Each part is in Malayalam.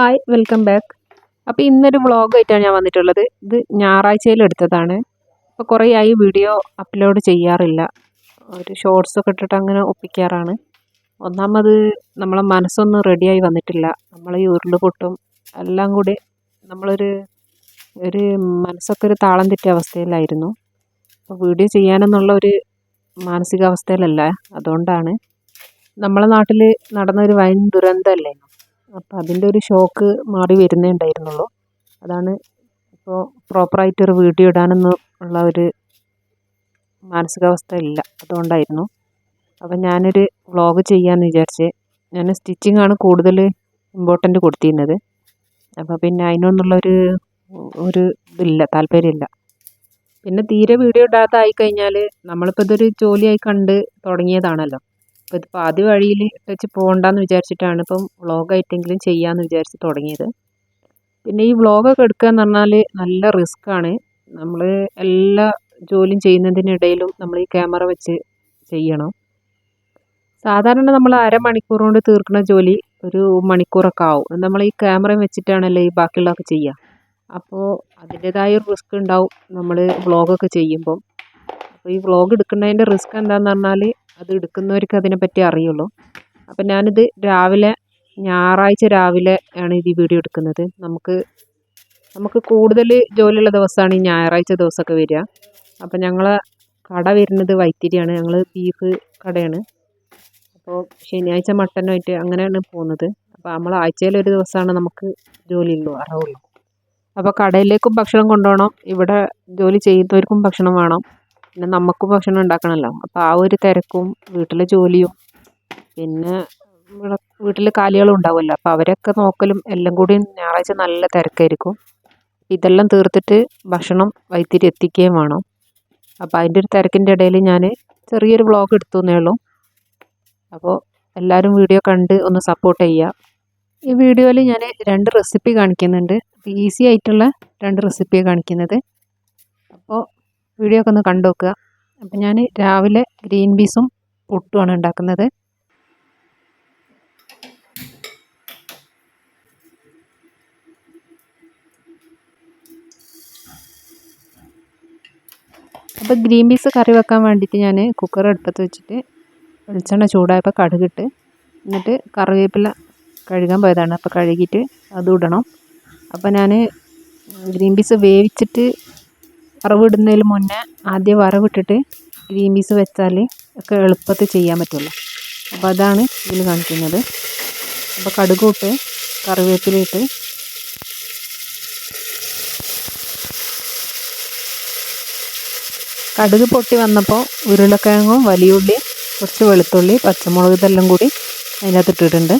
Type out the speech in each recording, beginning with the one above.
ഹായ് വെൽക്കം ബാക്ക് അപ്പോൾ ഇന്നൊരു വ്ളോഗായിട്ടാണ് ഞാൻ വന്നിട്ടുള്ളത്. ഇത് ഞായറാഴ്ചയിൽ എടുത്തതാണ്. അപ്പോൾ കുറേ ആയി വീഡിയോ അപ്ലോഡ് ചെയ്യാറില്ല. ഒരു ഷോർട്സ് ഒക്കെ ഇട്ടിട്ട് അങ്ങനെ ഒപ്പിക്കാറാണ്. ഒന്നാമത് നമ്മളെ മനസ്സൊന്നും റെഡിയായി വന്നിട്ടില്ല. നമ്മൾ ഈ ഉരുളുപൊട്ടും എല്ലാം കൂടി നമ്മളൊരു ഒരു മനസ്സൊക്കെ ഒരു താളം തെറ്റിയ അവസ്ഥയിലായിരുന്നു. അപ്പോൾ വീഡിയോ ചെയ്യാനെന്നുള്ള ഒരു മാനസികാവസ്ഥയിലല്ല അതുകൊണ്ടാണ്. നമ്മളെ നാട്ടിൽ നടന്ന ഒരു വൻ ദുരന്തമല്ലേ അപ്പോൾ അതിന്റെ ഒരു ഷോക്ക് മാറി വരുന്നേ ഉണ്ടായിരുന്നുള്ളൂ. അതാണ് ഇപ്പോൾ പ്രോപ്പറായിട്ടൊരു വീഡിയോ ഇടാനൊന്നും ഉള്ള ഒരു മാനസികാവസ്ഥ ഇല്ല. അതുകൊണ്ടായിരുന്നു. അപ്പം ഞാനൊരു വ്ളോഗ് ചെയ്യാമെന്ന് വിചാരിച്ച് ഞാൻ സ്റ്റിച്ചിങ് ആണ് കൂടുതൽ ഇമ്പോർട്ടന്റ് കൊടുത്തിരുന്നത്. അപ്പോൾ പിന്നെ അതിനൊന്നുള്ളൊരു ഒരു ഇതില്ല താല്പര്യമില്ല. പിന്നെ തീരെ വീഡിയോ ഇടാതായി കഴിഞ്ഞാൽ നമ്മളിപ്പോൾ ഇതൊരു ജോലിയായി കണ്ട് തുടങ്ങിയതാണല്ലോ. അപ്പോൾ ഇതിപ്പോൾ ആദ്യ വഴിയിൽ വെച്ച് പോകണ്ടെന്ന് വിചാരിച്ചിട്ടാണ് ഇപ്പം വ്ളോഗായിട്ടെങ്കിലും ചെയ്യാമെന്ന് വിചാരിച്ച് തുടങ്ങിയത്. പിന്നെ ഈ വ്ളോഗൊക്കെ എടുക്കുക എന്ന് പറഞ്ഞാൽ നല്ല റിസ്ക് ആണ് നമ്മൾ എല്ലാ ജോലിയും ചെയ്യുന്നതിനിടയിലും നമ്മൾ ഈ ക്യാമറ വെച്ച് ചെയ്യണം. സാധാരണ നമ്മൾ അരമണിക്കൂർ കൊണ്ട് തീർക്കുന്ന ജോലി ഒരു മണിക്കൂറൊക്കെ ആവും. നമ്മൾ ഈ ക്യാമറ വെച്ചിട്ടാണല്ലോ ഈ ബാക്കിയുള്ളതൊക്കെ ചെയ്യുക അപ്പോൾ അതിന്റേതായ ഒരു റിസ്ക് ഉണ്ടാവും നമ്മൾ വ്ളോഗൊക്കെ ചെയ്യുമ്പം. അപ്പോൾ ഈ വ്ളോഗ് എടുക്കുന്നതിന്റെ റിസ്ക് എന്താണെന്ന് പറഞ്ഞാൽ അത് എടുക്കുന്നവർക്ക് അതിനെപ്പറ്റി അറിയുള്ളൂ. അപ്പം ഞാനിത് രാവിലെ ഞായറാഴ്ച രാവിലെ ആണ് ഇത് വീഡിയോ എടുക്കുന്നത്. നമുക്ക് നമുക്ക് കൂടുതൽ ജോലിയുള്ള ദിവസമാണ് ഈ ഞായറാഴ്ച ദിവസമൊക്കെ വരിക. അപ്പം ഞങ്ങളെ കട വരുന്നത് വൈത്തിരിയാണ്. ഞങ്ങൾ ബീഫ് കടയാണ്. അപ്പോൾ ശനിയാഴ്ച മട്ടനുമായിട്ട് അങ്ങനെയാണ് പോകുന്നത്. അപ്പോൾ നമ്മൾ ആഴ്ചയിൽ ഒരു ദിവസമാണ് നമുക്ക് ജോലിയുള്ളൂ അറിവുള്ളൂ. അപ്പോൾ കടയിലേക്കും ഭക്ഷണം കൊണ്ടുപോകണം. ഇവിടെ ജോലി ചെയ്യുന്നവർക്കും ഭക്ഷണം വേണം. പിന്നെ നമുക്ക് ഭക്ഷണം ഉണ്ടാക്കണമല്ലോ അപ്പോൾ ആ ഒരു തിരക്കും വീട്ടിലെ ജോലിയും പിന്നെ വീട്ടിൽ കാലികളും ഉണ്ടാവുമല്ലോ. അപ്പോൾ അവരൊക്കെ നോക്കലും എല്ലാം കൂടി ഞായറാഴ്ച നല്ല തിരക്കായിരിക്കും. ഇതെല്ലാം തീർത്തിട്ട് ഭക്ഷണം വൈത്തിരി എത്തിക്കുകയും വേണം. അപ്പോൾ അതിന്റെ ഒരു തിരക്കിന്റെ ഇടയിൽ ഞാൻ ചെറിയൊരു വ്ളോഗ് എടുത്തു എന്നേ ഉള്ളൂ. അപ്പോൾ എല്ലാവരും വീഡിയോ കണ്ട് ഒന്ന് സപ്പോർട്ട് ചെയ്യുക. ഈ വീഡിയോയിൽ ഞാൻ രണ്ട് റെസിപ്പി കാണിക്കുന്നുണ്ട്. ഈസി ആയിട്ടുള്ള രണ്ട് റെസിപ്പിയാണ് കാണിക്കുന്നത്. വീഡിയോ ഒക്കെ ഒന്ന് കണ്ടു നോക്കുക അപ്പം ഞാൻ രാവിലെ ഗ്രീൻ പീസും പുട്ടുമാണ് ഉണ്ടാക്കുന്നത്. അപ്പോൾ ഗ്രീൻ പീസ് കറി വെക്കാൻ വേണ്ടിയിട്ട് ഞാൻ കുക്കർ അടുപ്പത്ത് വെച്ചിട്ട് വെളിച്ചെണ്ണ ചൂടായപ്പോൾ കടുകിട്ട് എന്നിട്ട് കറിവേപ്പില കഴുകാൻ പോയതാണ്. അപ്പോൾ കഴുകിയിട്ട് അതും ഇടണം. അപ്പോൾ ഞാൻ ഗ്രീൻ പീസ് വേവിച്ചിട്ട് വറവിടുന്നതിന് മുന്നേ ആദ്യം വറവിട്ടിട്ട് ഗ്രീൻ പീസ് വെച്ചാൽ ഒക്കെ എളുപ്പത്തിൽ ചെയ്യാൻ പറ്റുള്ളൂ. അപ്പോൾ അതാണ് ഇതിൽ കാണിക്കുന്നത്. അപ്പോൾ കടുകൂട്ട് കറിവേപ്പിലിട്ട് കടുക് പൊട്ടി വന്നപ്പോൾ ഉരുളക്കിഴങ്ങും വലിയുള്ളി കുറച്ച് വെളുത്തുള്ളി പച്ചമുളക് ഇതെല്ലാം കൂടി അതിനകത്ത് ഇട്ടിട്ടുണ്ട്.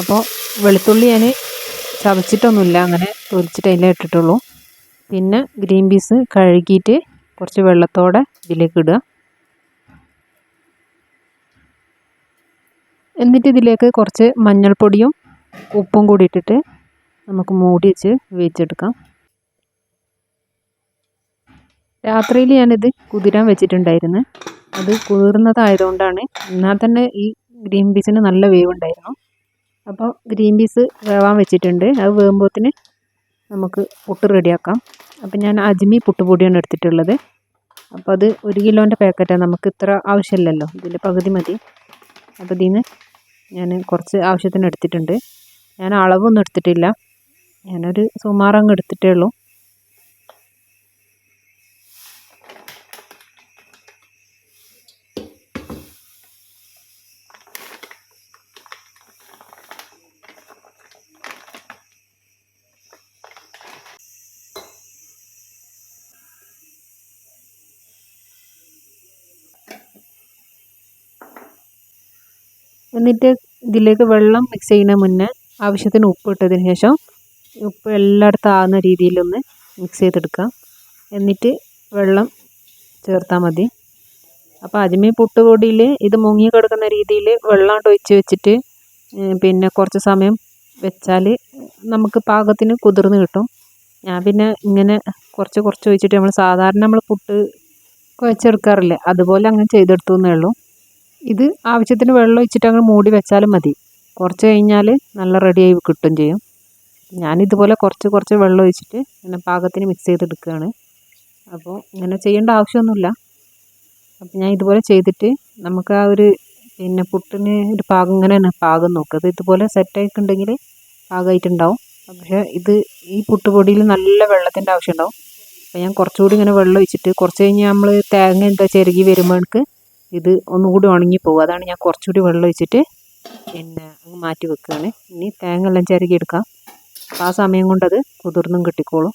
അപ്പോൾ വെളുത്തുള്ളി ഞാൻ ചതച്ചിട്ടൊന്നുമില്ല അങ്ങനെ തൊലിച്ചിട്ട് അതിലേ ഇട്ടിട്ടുള്ളൂ. പിന്നെ ഗ്രീൻ പീസ് കഴുകിയിട്ട് കുറച്ച് വെള്ളത്തോടെ ഇതിലേക്ക് ഇടുക. എന്നിട്ട് ഇതിലേക്ക് കുറച്ച് മഞ്ഞൾപ്പൊടിയും ഉപ്പും കൂടി ഇട്ടിട്ട് നമുക്ക് മൂടി വെച്ച് വേവിച്ചെടുക്കാം. രാത്രിയിൽ ഞാനിത് കുതിരാൻ വെച്ചിട്ടുണ്ടായിരുന്നു. അത് കുതിർന്നതായതുകൊണ്ടാണ് എന്നാൽ തന്നെ ഈ ഗ്രീൻ പീസിന് നല്ല വേവുണ്ടായിരുന്നു. അപ്പോൾ ഗ്രീൻ പീസ് വേവാൻ വെച്ചിട്ടുണ്ട്. അത് വേകുമ്പോഴത്തിന് നമുക്ക് പുട്ട് റെഡിയാക്കാം. അപ്പം ഞാൻ അജ്മി പുട്ടുപൊടിയാണ് എടുത്തിട്ടുള്ളത്. അപ്പോൾ അത് ഒരു കിലോന്റെ പാക്കറ്റാണ്. നമുക്ക് ഇത്ര ആവശ്യമില്ലല്ലോ. ഇതിൽ പകുതി മതി. അപ്പോൾ ഇതിൽ നിന്ന് ഞാൻ കുറച്ച് ആവശ്യത്തിന് എടുത്തിട്ടുണ്ട്. ഞാൻ അളവൊന്നും എടുത്തിട്ടില്ല. ഞാനൊരു സുമാറങ്ങ് എടുത്തിട്ടേ ഉള്ളൂ. എന്നിട്ട് ഇതിലേക്ക് വെള്ളം മിക്സ് ചെയ്യുന്ന മുന്നേ ആവശ്യത്തിന് ഉപ്പ് ഇട്ടതിന് ശേഷം ഉപ്പ് എല്ലായിടത്തും ആകുന്ന രീതിയിലൊന്ന് മിക്സ് ചെയ്തെടുക്കാം എന്നിട്ട് വെള്ളം ചേർത്താൽ മതി. അപ്പോൾ അജ്മി പുട്ടുപൊടിയിൽ ഇത് മുങ്ങി കിടക്കുന്ന രീതിയിൽ വെള്ളം ഒഴിച്ച് വെച്ചിട്ട് പിന്നെ കുറച്ച് സമയം വെച്ചാൽ നമുക്ക് പാകത്തിന് കുതിർന്ന് കിട്ടും. ഞാൻ പിന്നെ ഇങ്ങനെ കുറച്ച് കുറച്ച് ഒഴിച്ചിട്ട് നമ്മൾ സാധാരണ നമ്മൾ പുട്ട് കുഴച്ചെടുക്കാറില്ലേ. അതുപോലെ അങ്ങനെ ചെയ്തെടുത്തു എന്നേ ഉള്ളൂ. ഇത് ആവശ്യത്തിന് വെള്ളം ഒഴിച്ചിട്ട് അങ്ങ് മൂടി വെച്ചാലും മതി. കുറച്ച് കഴിഞ്ഞാൽ നല്ല റെഡിയായി കിട്ടും ചെയ്യും. ഞാനിതുപോലെ കുറച്ച് കുറച്ച് വെള്ളം ഒഴിച്ചിട്ട് ഇങ്ങനെ പാകത്തിന് മിക്സ് ചെയ്തെടുക്കുകയാണ്. അപ്പോൾ ഇങ്ങനെ ചെയ്യേണ്ട ആവശ്യമൊന്നുമില്ല. അപ്പോൾ ഞാൻ ഇതുപോലെ ചെയ്തിട്ട് നമുക്ക് ആ ഒരു പിന്നെ പുട്ടിന് ഒരു പാകം ഇങ്ങനെയാണ് പാകം നോക്കുക. അത് ഇതുപോലെ സെറ്റായിട്ടുണ്ടെങ്കിൽ പാകമായിട്ടുണ്ടാവും. പക്ഷേ ഇത് ഈ പുട്ടുപൊടിയിൽ നല്ല വെള്ളത്തിന്റെ ആവശ്യമുണ്ടാവും അപ്പോൾ ഞാൻ കുറച്ചുകൂടി ഇങ്ങനെ വെള്ളം ഒഴിച്ചിട്ട് കുറച്ച് കഴിഞ്ഞ് നമ്മൾ തേങ്ങ എന്താ ചിരകി വരുമ്പോഴേക്ക് ഇത് ഒന്നുകൂടി ഉണങ്ങി പോകും അതാണ് ഞാൻ കുറച്ചുകൂടി വെള്ളം ഒഴിച്ചിട്ട് പിന്നെ അങ്ങ് മാറ്റി വെക്കുകയാണ്. ഇനി തേങ്ങ എല്ലാം ചിരകി എടുക്കാം. അപ്പോൾ ആ സമയം കൊണ്ടത് കുതിർന്നും കിട്ടിക്കോളും.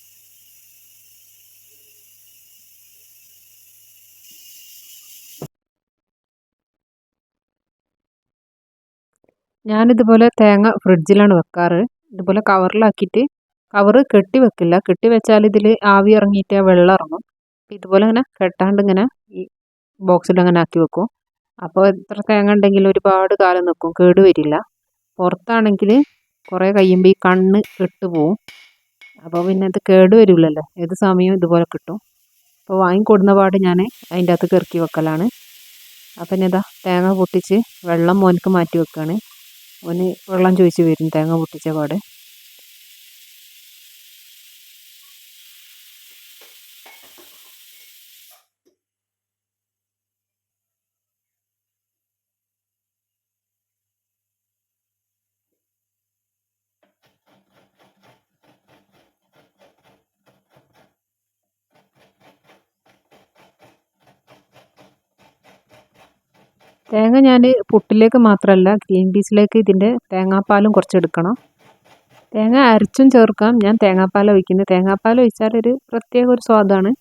ഞാനിതുപോലെ തേങ്ങ ഫ്രിഡ്ജിലാണ് വെക്കാറ്. ഇതുപോലെ കവറിലാക്കിയിട്ട് കവറ് കെട്ടി വെക്കില്ല. കെട്ടി വെച്ചാൽ ഇതിൽ ആവി ഇറങ്ങിയിട്ട് വെള്ളം ഇറങ്ങും. ഇതുപോലെ ഇങ്ങനെ കെട്ടാണ്ട് ഇങ്ങനെ ബോക്സിൽ അങ്ങനെ ആക്കി വെക്കും. അപ്പോൾ എത്ര തേങ്ങ ഉണ്ടെങ്കിലും ഒരുപാട് കാലം നിൽക്കും കേട് വരില്ല. പുറത്താണെങ്കിൽ കുറേ കഴിയുമ്പോൾ ഈ കണ്ണ് കെട്ടുപോകും അപ്പോൾ പിന്നെ അത് കേട് വരില്ലല്ലോ. ഏത് സമയവും ഇതുപോലെ കിട്ടും. അപ്പോൾ വാങ്ങിക്കൊടുന്ന പാട് ഞാൻ അതിന്റെ അകത്ത് കിറക്കി വെക്കലാണ്. അപ്പം പിന്നെ ഇതാ തേങ്ങ പൊട്ടിച്ച് വെള്ളം മോനക്ക് മാറ്റി വെക്കുകയാണ് ഓന് വെള്ളം ചോദിച്ച് വരും തേങ്ങ പൊട്ടിച്ച പാട്. തേങ്ങ ഞാൻ പുട്ടിലേക്ക് മാത്രമല്ല ഗ്രീൻ പീസിലേക്ക് ഇതിന്റെ തേങ്ങാപ്പാലും കുറച്ച് എടുക്കണം തേങ്ങ അരച്ചും ചേർക്കാം. ഞാൻ തേങ്ങാപ്പാൽ ഒഴിക്കുന്നത്. തേങ്ങാപ്പാൽ ഒഴിച്ചാൽ ഒരു പ്രത്യേക ഒരു സ്വാദാണ്.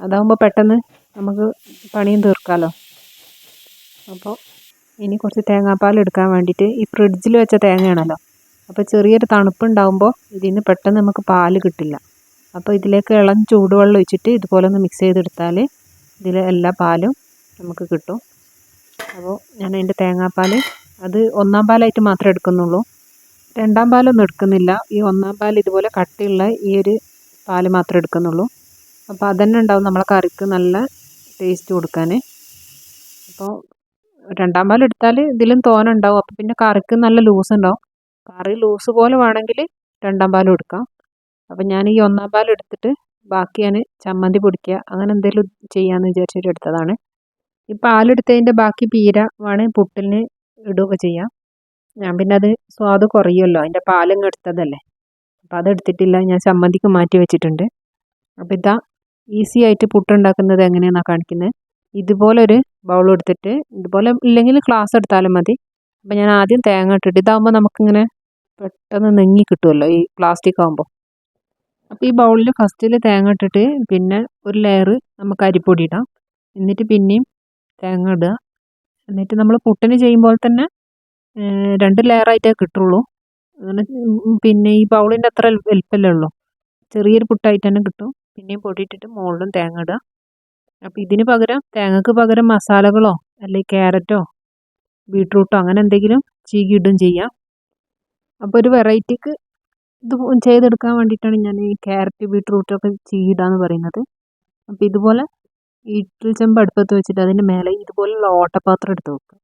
അതാകുമ്പോൾ പെട്ടെന്ന് നമുക്ക് പണിയും തീർക്കാമല്ലോ അപ്പോൾ ഇനി കുറച്ച് തേങ്ങാപ്പാൽ എടുക്കാൻ വേണ്ടിയിട്ട് ഈ ഫ്രിഡ്ജിൽ വെച്ച തേങ്ങയാണല്ലോ. അപ്പോൾ ചെറിയൊരു തണുപ്പുണ്ടാകുമ്പോൾ ഇതിൽ നിന്ന് പെട്ടെന്ന് നമുക്ക് പാൽ കിട്ടില്ല. അപ്പോൾ ഇതിലേക്ക് ഇളം ചൂടുവെള്ളം ഒഴിച്ചിട്ട് ഇതുപോലെ ഒന്ന് മിക്സ് ചെയ്തെടുത്താൽ ഇതിലെ എല്ലാ പാലും നമുക്ക് കിട്ടും. അപ്പോൾ ഞാൻ അതിന്റെ തേങ്ങാപ്പാൽ അത് ഒന്നാം പാലായിട്ട് മാത്രമേ എടുക്കുന്നുള്ളൂ. രണ്ടാം പാലൊന്നും എടുക്കുന്നില്ല. ഈ ഒന്നാം പാൽ ഇതുപോലെ കട്ടിയുള്ള ഈ ഒരു പാൽ മാത്രമേ എടുക്കുന്നുള്ളൂ. അപ്പോൾ അതന്നെ ഉണ്ടാവും നമ്മളെ കറിക്ക് നല്ല ടേസ്റ്റ് കൊടുക്കാൻ. അപ്പോൾ രണ്ടാം പാൽ എടുത്താൽ ഇതിലും തോന ഉണ്ടാവും. അപ്പോൾ പിന്നെ കറിക്ക് നല്ല ലൂസ് ഉണ്ടാവും. കറി ലൂസ് പോലെ വേണമെങ്കിൽ രണ്ടാം പാലും എടുക്കാം. അപ്പോൾ ഞാൻ ഈ ഒന്നാം പാൽ എടുത്തിട്ട് ബാക്കി ഞാൻ ചമ്മന്തി പൊടിക്കുക. അങ്ങനെ എന്തെങ്കിലും ചെയ്യാമെന്ന് വിചാരിച്ചിട്ട് എടുത്തതാണ്. ഈ പാലെടുത്തതിന്റെ ബാക്കി പീര വേണമെങ്കിൽ പുട്ടിന് ഇടുകയൊക്കെ ചെയ്യാം. ഞാൻ പിന്നെ അത് സ്വാദ് കുറയുമല്ലോ അതിന്റെ പാലങ്ങ് എടുത്തതല്ലേ. അപ്പം അത് എടുത്തിട്ടില്ല ഞാൻ ചമ്മന്തിക്ക് മാറ്റി വെച്ചിട്ടുണ്ട്. അപ്പം ഇതാ ഈസി ആയിട്ട് പുട്ടുണ്ടാക്കുന്നത് എങ്ങനെയാണെന്നാണ് കാണിക്കുന്നത് ഇതുപോലെ ഒരു ബൗൾ എടുത്തിട്ട് ഇതുപോലെ ഇല്ലെങ്കിൽ ഗ്ലാസ് എടുത്താലും മതി. അപ്പം ഞാൻ ആദ്യം തേങ്ങ ഇട്ടിട്ട് ഇതാകുമ്പോൾ നമുക്കിങ്ങനെ പെട്ടെന്ന് നെങ്ങി കിട്ടുമല്ലോ ഈ പ്ലാസ്റ്റിക് ആകുമ്പോൾ അപ്പോൾ ഈ ബൗളിൽ ഫസ്റ്റിൽ തേങ്ങ ഇട്ടിട്ട് പിന്നെ ഒരു ലെയർ നമുക്ക് അരിപ്പൊടി ഇടാം. എന്നിട്ട് പിന്നെയും തേങ്ങ ഇടുക എന്നിട്ട് നമ്മൾ പുട്ടിന് ചെയ്യുമ്പോൾ തന്നെ രണ്ട് ലെയറായിട്ടേ കിട്ടുള്ളൂ. അങ്ങനെ പിന്നെ ഈ ബൗളിന്റെ അത്ര വലിപ്പമല്ലേ ഉള്ളൂ. ചെറിയൊരു പുട്ടായിട്ട് തന്നെ കിട്ടും. പിന്നെയും പൊടിയിട്ടിട്ട് മുകളിലും തേങ്ങ ഇടുക. അപ്പോൾ ഇതിന് പകരം തേങ്ങക്ക് പകരം മസാലകളോ അല്ലെങ്കിൽ ക്യാരറ്റോ ബീട്രൂട്ടോ അങ്ങനെ എന്തെങ്കിലും ചീകി ഇടും ചെയ്യാം. അപ്പോൾ ഒരു വെറൈറ്റിക്ക് ഇത് ചെയ്തെടുക്കാൻ വേണ്ടിയിട്ടാണ് ഞാൻ ഈ ക്യാരറ്റ് ബീട്രൂട്ടൊക്കെ ചീകിടാന്ന് പറയുന്നത്. അപ്പോൾ ഇതുപോലെ ഇഡ്ഡലി ചെമ്പ് അടുപ്പത്ത് വെച്ചിട്ട് അതിന്റെ മേലെ ഇതുപോലുള്ള ഓട്ടപാത്രം എടുത്ത് വെക്കുക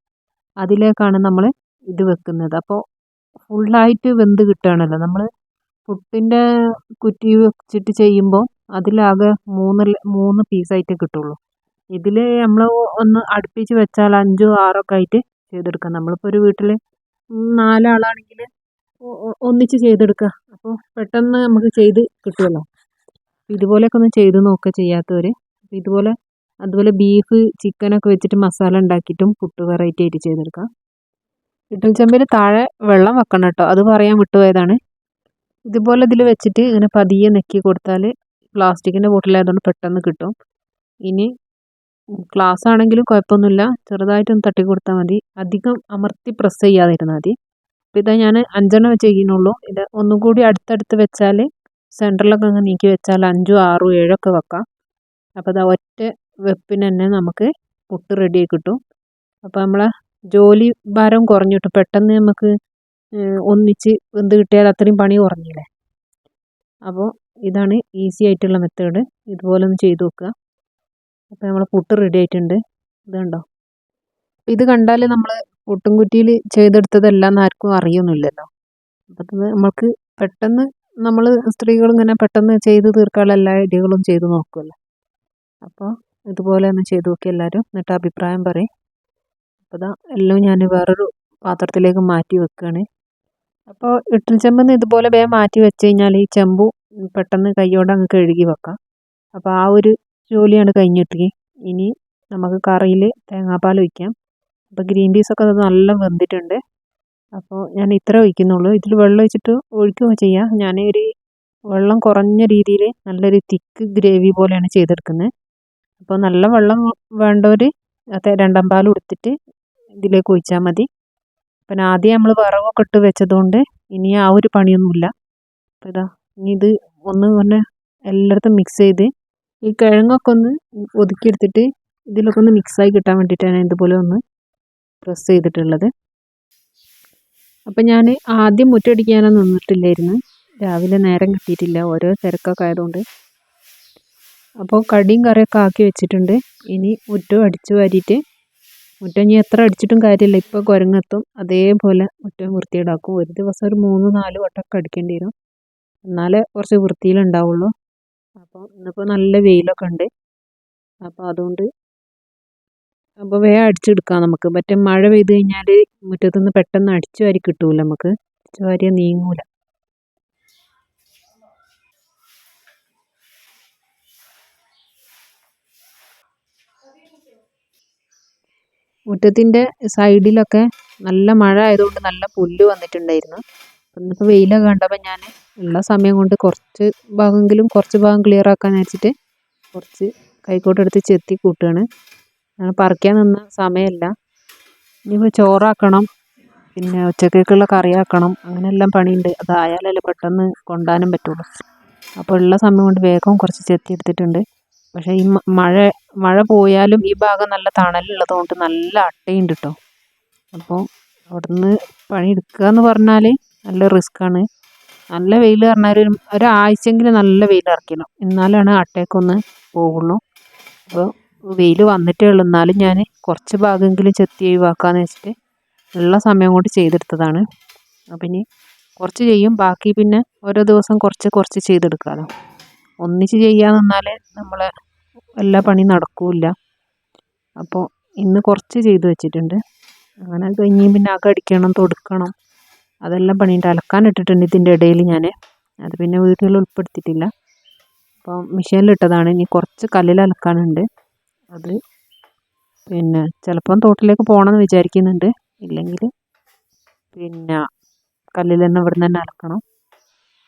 അതിലേക്കാണ് നമ്മൾ ഇത് വെക്കുന്നത്. അപ്പോൾ ഫുള്ളായിട്ട് വെന്ത് കിട്ടുകയാണല്ലോ. നമ്മൾ പുട്ടിന്റെ കുറ്റി വെച്ചിട്ട് ചെയ്യുമ്പോൾ അതിലാകെ മൂന്ന് മൂന്ന് പീസായിട്ടേ കിട്ടുള്ളൂ ഇതിൽ നമ്മൾ ഒന്ന് അടുപ്പിച്ച് വെച്ചാൽ അഞ്ചോ ആറോ ഒക്കെ ആയിട്ട് ചെയ്തെടുക്കാം. നമ്മളിപ്പോൾ ഒരു വീട്ടിൽ നാലാളാണെങ്കിൽ ഒന്നിച്ച് ചെയ്തെടുക്കുക. അപ്പോൾ പെട്ടെന്ന് നമുക്ക് ചെയ്ത് കിട്ടുമല്ലോ. ഇതുപോലെയൊക്കെ ഒന്ന് ചെയ്ത് നോക്കുക ചെയ്യാത്തവർ ഇതുപോലെ അതുപോലെ ബീഫ് ചിക്കനൊക്കെ വെച്ചിട്ട് മസാല ഉണ്ടാക്കിയിട്ടും പുട്ട് വെറൈറ്റി ആയിട്ട് ചെയ്തെടുക്കാം. ഇട്ടൽ ചെമ്പിൽ താഴെ വെള്ളം വെക്കണം കേട്ടോ അത് പറയാൻ വിട്ടുപോയതാണ്. ഇതുപോലെ ഇതിൽ വെച്ചിട്ട് ഇങ്ങനെ പതിയെ നെക്കി കൊടുത്താൽ പ്ലാസ്റ്റിക്കിന്റെ ബോട്ടിലായതുകൊണ്ട് പെട്ടെന്ന് കിട്ടും. ഇനി ഗ്ലാസ് ആണെങ്കിലും കുഴപ്പമൊന്നുമില്ല. ചെറുതായിട്ടൊന്ന് തട്ടി കൊടുത്താൽ മതി. അധികം അമർത്തി പ്രസ് ചെയ്യാതിരുന്നാൽ മതി. അപ്പോൾ ഇതാ ഞാൻ അഞ്ചെണ്ണം വെച്ച് ചെയ്യുന്നുള്ളൂ ഇത് ഒന്നും കൂടി അടുത്തടുത്ത് വെച്ചാൽ സെന്ററിലൊക്കെ അങ്ങ് നീക്കി വെച്ചാൽ അഞ്ചും ആറും ഏഴൊക്കെ വെക്കാം. അപ്പോൾ ഇതാ വെപ്പിന് തന്നെ നമുക്ക് പുട്ട് റെഡി കിട്ടും. അപ്പോൾ നമ്മളെ ജോലി ഭാരം കുറഞ്ഞു കിട്ടും. പെട്ടെന്ന് നമുക്ക് ഒന്നിച്ച് വെന്ത് കിട്ടിയാൽ അത്രയും പണി കുറഞ്ഞില്ലേ? അപ്പോൾ ഇതാണ് ഈസി ആയിട്ടുള്ള മെത്തേഡ് ഇതുപോലെ ഒന്ന് ചെയ്ത് നോക്കുക. അപ്പോൾ നമ്മളെ പുട്ട് റെഡി ആയിട്ടുണ്ട്. ഇത് കണ്ടോ ഇത് കണ്ടാൽ നമ്മൾ പുട്ടും കുറ്റിയിൽ ചെയ്തെടുത്തതല്ലാന്ന് ആർക്കും അറിയൊന്നുമില്ലല്ലോ. അപ്പം നമ്മൾക്ക് പെട്ടെന്ന് നമ്മൾ സ്ത്രീകൾ ഇങ്ങനെ പെട്ടെന്ന് ചെയ്ത് തീർക്കാനുള്ള എല്ലാ ഐഡിയകളും ചെയ്ത് നോക്കുമല്ലോ അപ്പോൾ ഇതുപോലെ ഒന്ന് ചെയ്ത് നോക്കി എല്ലാവരും. എന്നിട്ട് അഭിപ്രായം പറയും. അപ്പോൾ ഇതാ എല്ലാം ഞാൻ വേറൊരു പാത്രത്തിലേക്ക് മാറ്റി വെക്കുകയാണ് അപ്പോൾ ഇട്ടിൽ ചെമ്പ് ഇതുപോലെ വേഗം മാറ്റി വെച്ച് കഴിഞ്ഞാൽ ഈ ചെമ്പു പെട്ടെന്ന് കൈയോടെ അങ്ങ് കഴുകി വെക്കാം. അപ്പോൾ ആ ഒരു ജോലിയാണ് കഴിഞ്ഞിട്ട് ഇനി നമുക്ക് കറിയിൽ തേങ്ങാപ്പാൽ ഒഴിക്കാം. അപ്പോൾ ഗ്രീൻ പീസൊക്കെ അത് നല്ല വെന്തിട്ടുണ്ട്. അപ്പോൾ ഞാൻ ഇത്ര ഒഴിക്കുന്നുള്ളൂ. ഇതിൽ വെള്ളം വെച്ചിട്ട് ഒഴിക്കുകയൊക്കെ ചെയ്യാം. ഞാൻ ഒരു വെള്ളം കുറഞ്ഞ രീതിയിൽ നല്ലൊരു തിക്ക് ഗ്രേവി പോലെയാണ് ചെയ്തെടുക്കുന്നത്. അപ്പോൾ നല്ല വെള്ളം വേണ്ടവർ അത് രണ്ടാം പാൽ കൊടുത്തിട്ട് ഇതിലേക്ക് ഒഴിച്ചാൽ മതി. പിന്നെ ആദ്യം നമ്മൾ വിറകൊക്കെ ഇട്ട് വെച്ചതുകൊണ്ട് ഇനി ആ ഒരു പണിയൊന്നുമില്ല. അപ്പോൾ ഇതാ ഇനി ഇത് ഒന്ന് പറഞ്ഞാൽ എല്ലായിടത്തും മിക്സ് ചെയ്ത് ഈ കിഴങ്ങൊക്കെ ഒന്ന് ഒതുക്കിയെടുത്തിട്ട് ഇതിലൊക്കെ ഒന്ന് മിക്സായി കിട്ടാൻ വേണ്ടിയിട്ടാണ് ഇതുപോലെ ഒന്ന് പ്രസ് ചെയ്തിട്ടുള്ളത്. അപ്പം ഞാൻ ആദ്യം മുറ്റടിക്കാനൊന്നും നിന്നിട്ടില്ലായിരുന്നു. രാവിലെ നേരം കിട്ടിയിട്ടില്ല. ഓരോ തിരക്കൊക്കെ ആയതുകൊണ്ട്. അപ്പോൾ കടിയും കറിയൊക്കെ ആക്കി വെച്ചിട്ടുണ്ട്. ഇനി മുറ്റം അടിച്ചു വാരിയിട്ട് മുറ്റം ഇനി എത്ര അടിച്ചിട്ടും കാര്യമില്ല. ഇപ്പോൾ കുരങ്ങെത്തും. അതേപോലെ മുറ്റം വൃത്തിയിടാക്കും ഒരു ദിവസം ഒരു മൂന്ന് നാല് വട്ടമൊക്കെ അടിക്കേണ്ടി വരും. എന്നാലേ കുറച്ച് വൃത്തിയിലുണ്ടാവുള്ളൂ അപ്പോൾ ഇന്നിപ്പോൾ നല്ല വെയിലൊക്കെ ഉണ്ട്. അപ്പോൾ അതുകൊണ്ട് അപ്പോൾ വേഗം അടിച്ചെടുക്കാം നമുക്ക്. മറ്റേ മഴ പെയ്ത് കഴിഞ്ഞാൽ മുറ്റത്തുനിന്ന് പെട്ടെന്ന് അടിച്ചു വാരി കിട്ടൂല നമുക്ക്. അടിച്ചു വാരിയാൽ നീങ്ങൂല. മുറ്റത്തിന്റെ സൈഡിലൊക്കെ നല്ല മഴ ആയതുകൊണ്ട് നല്ല പുല്ല് വന്നിട്ടുണ്ടായിരുന്നു. ഇന്നിപ്പോൾ വെയിലൊക്കെ കണ്ടപ്പോൾ ഞാൻ ഉള്ള സമയം കൊണ്ട് കുറച്ച് ഭാഗമെങ്കിലും കുറച്ച് ഭാഗം ക്ലിയർ ആക്കാൻ വെച്ചിട്ട് കുറച്ച് കൈക്കോട്ടെടുത്ത് ചെത്തി കൂട്ടുകയാണ്. പറിക്കാൻ നിന്ന സമയമല്ല ഇനിയിപ്പോൾ ചോറാക്കണം പിന്നെ ഉച്ചക്കേക്കുള്ള കറിയാക്കണം അങ്ങനെയെല്ലാം പണിയുണ്ട്. അതായാലല്ലേ പെട്ടെന്ന് കൊണ്ടാനും പറ്റുള്ളൂ. അപ്പോൾ ഉള്ള സമയം കൊണ്ട് വേഗം കുറച്ച് ചെത്തി എടുത്തിട്ടുണ്ട്. പക്ഷേ ഈ മഴ മഴ പോയാലും ഈ ഭാഗം നല്ല തണലുള്ളത് കൊണ്ട് നല്ല അട്ടയുണ്ട് കേട്ടോ അപ്പോൾ അവിടുന്ന് പണി എടുക്കുക എന്ന് പറഞ്ഞാൽ നല്ല റിസ്ക്കാണ്. നല്ല വെയിൽ പറഞ്ഞാൽ ഒരു ഒരാഴ്ചയെങ്കിലും നല്ല വെയിൽ ഇറക്കണം എന്നാലാണ് അട്ടയൊക്കൊന്ന് പോകുള്ളൂ. അപ്പോൾ വെയിൽ വന്നിട്ടേ ഉള്ളൂ. എന്നാലും ഞാൻ കുറച്ച് ഭാഗമെങ്കിലും ചെത്തി ഒഴിവാക്കാമെന്ന് വെച്ചിട്ട് ഉള്ള സമയം കൊണ്ട് ചെയ്തെടുത്തതാണ്. അപ്പം ഇനി കുറച്ച് ചെയ്യും. ബാക്കി പിന്നെ ഓരോ ദിവസം കുറച്ച് കുറച്ച് ചെയ്തെടുക്കാമല്ലോ ഒന്നിച്ച് ചെയ്യാൻ നിന്നാൽ നമ്മളെ എല്ലാ പണി നടക്കില്ല. അപ്പോൾ ഇന്ന് കുറച്ച് ചെയ്ത് വെച്ചിട്ടുണ്ട്. അങ്ങനെ കഴിഞ്ഞ് പിന്നെ ആ അടിക്കണം തൊടുക്കണം. അതെല്ലാം പണിയുണ്ട്. അലക്കാൻ ഇട്ടിട്ടുണ്ട് ഇതിന്റെ ഇടയിൽ ഞാൻ അത് പിന്നെ വീട്ടിൽ ഉൾപ്പെടുത്തിയിട്ടില്ല. അപ്പോൾ മെഷീനിലിട്ടതാണ് ഇനി കുറച്ച് കല്ലിൽ അലക്കാനുണ്ട്. അത് പിന്നെ ചിലപ്പം തോട്ടിലേക്ക് പോകണമെന്ന് വിചാരിക്കുന്നുണ്ട്. ഇല്ലെങ്കിൽ പിന്നെ കല്ലിൽ തന്നെ ഇവിടെ തന്നെ അലക്കണം.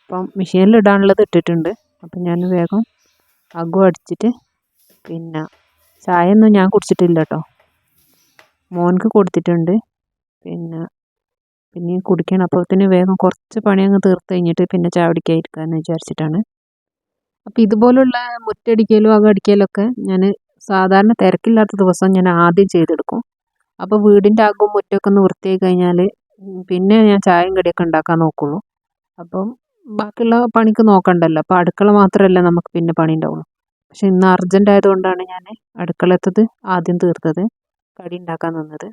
അപ്പം മെഷീനിൽ ഇടാനുള്ളത് ഇട്ടിട്ടുണ്ട്. അപ്പം ഞാൻ വേഗം അകം അടിച്ചിട്ട് പിന്നെ ചായ ഒന്നും ഞാൻ കുടിച്ചിട്ടില്ല കേട്ടോ മോൻക്ക് കൊടുത്തിട്ടുണ്ട്. പിന്നെ പിന്നെയും കുടിക്കണം. അപ്പോഴത്തേന് വേഗം കുറച്ച് പണി അങ്ങ് തീർത്ത് കഴിഞ്ഞിട്ട് പിന്നെ ചായ കുടിക്കാതിരിക്കാമെന്ന് വിചാരിച്ചിട്ടാണ്. അപ്പോൾ ഇതുപോലുള്ള മുറ്റടിക്കലും അകടിക്കലൊക്കെ ഞാൻ സാധാരണ തിരക്കില്ലാത്ത ദിവസം ഞാൻ ആദ്യം ചെയ്തെടുക്കും. അപ്പോൾ വീടിന്റെ അകവും മുറ്റമൊക്കെ ഒന്ന് വൃത്തിയായി കഴിഞ്ഞാൽ പിന്നെ ഞാൻ ചായയും കടിയൊക്കെ ഉണ്ടാക്കാൻ നോക്കുള്ളൂ. അപ്പം ബാക്കിയുള്ള പണിക്ക് നോക്കണ്ടല്ലോ. അപ്പോൾ അടുക്കള മാത്രമല്ല നമുക്ക് പിന്നെ പണി ഉണ്ടാവുള്ളൂ. പക്ഷെ ഇന്ന് അർജന്റ് ആയതുകൊണ്ടാണ് ഞാൻ അടുക്കളത്തത് ആദ്യം തീർത്തത് കടി ഉണ്ടാക്കാൻ നിന്നത്.